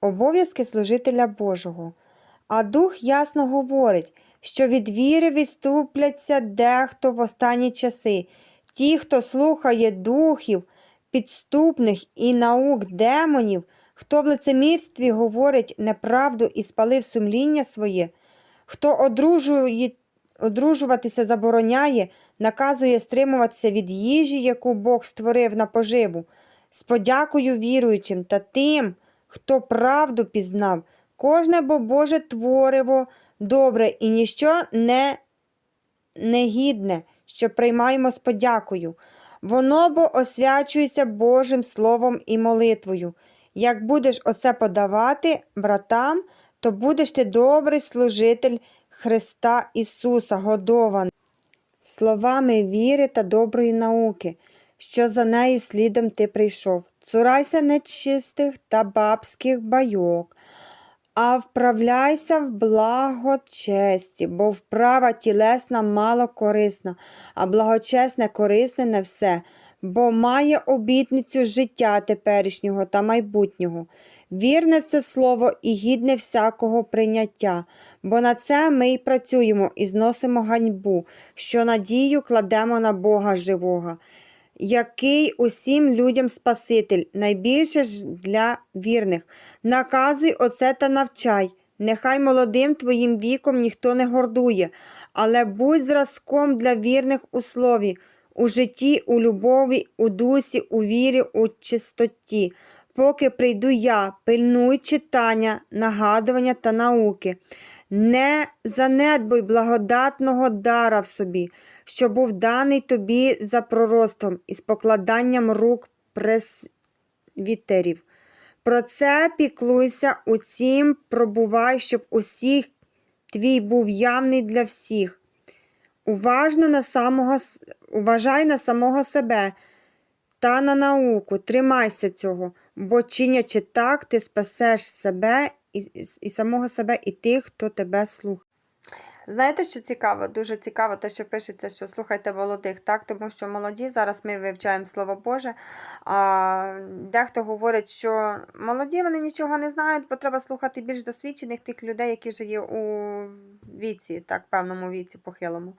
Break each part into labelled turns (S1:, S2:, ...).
S1: обов'язки служителя Божого. А Дух ясно говорить, що від віри відступляться дехто в останні часи. Ті, хто слухає духів, підступних і наук демонів, хто в лицемірстві говорить неправду і спалив сумління своє, хто одружує, одружуватися забороняє, наказує стримуватися від їжі, яку Бог створив на поживу, з подякою віруючим та тим, хто правду пізнав, кожне бо Боже твориво добре і ніщо не негідне, що приймаємо з подякою. Воно бо освячується Божим Словом і молитвою. Як будеш оце подавати братам, то будеш ти добрий служитель Христа Ісуса, годований словами віри та доброї науки, що за нею слідом ти прийшов. Цурайся нечистих та бабських байок, а вправляйся в благочесті, бо вправа тілесна мало корисна, а благочесне корисне не все, бо має обітницю життя теперішнього та майбутнього. Вірне це слово і гідне всякого прийняття, бо на це ми й працюємо і зносимо ганьбу, що надію кладемо на Бога живого який усім людям Спаситель, найбільше ж для вірних. Наказуй оце та навчай. Нехай молодим твоїм віком ніхто не гордує, але будь зразком для вірних у слові, у житті, у любові, у дусі, у вірі, у чистоті. Поки прийду я, пильнуй читання, нагадування та науки. Не занедбуй благодатного дара в собі, що був даний тобі за пророцтвом із покладанням рук пресвітерів. Про це піклуйся, усім пробувай, щоб усіх твій був явний для всіх. Уважно на самого, уважай на самого себе та на науку, тримайся цього, бо чинячи так, ти спасеш себе і, і, самого себе, і тих, хто тебе слухає. Знаєте, що цікаво? Дуже цікаво, те, що пишеться, що слухайте молодих, так, тому що молоді, зараз ми вивчаємо Слово Боже. А дехто говорить, що молоді вони нічого не знають, бо треба слухати більш досвідчених тих людей, які вже є у віці, так, певному віці, похилому.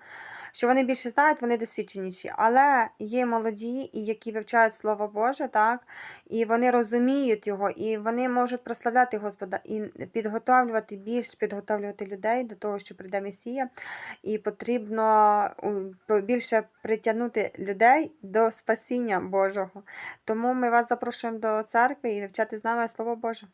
S1: Що вони більше знають, вони досвідченіші. Але є молоді, які вивчають Слово Боже, так, і вони розуміють його, і вони можуть прославляти Господа і підготовлювати більш підготовлювати людей до того, що прийде Месія, і потрібно більше притягнути людей до спасіння Божого. Тому ми вас запрошуємо до церкви і вивчати з нами Слово Боже.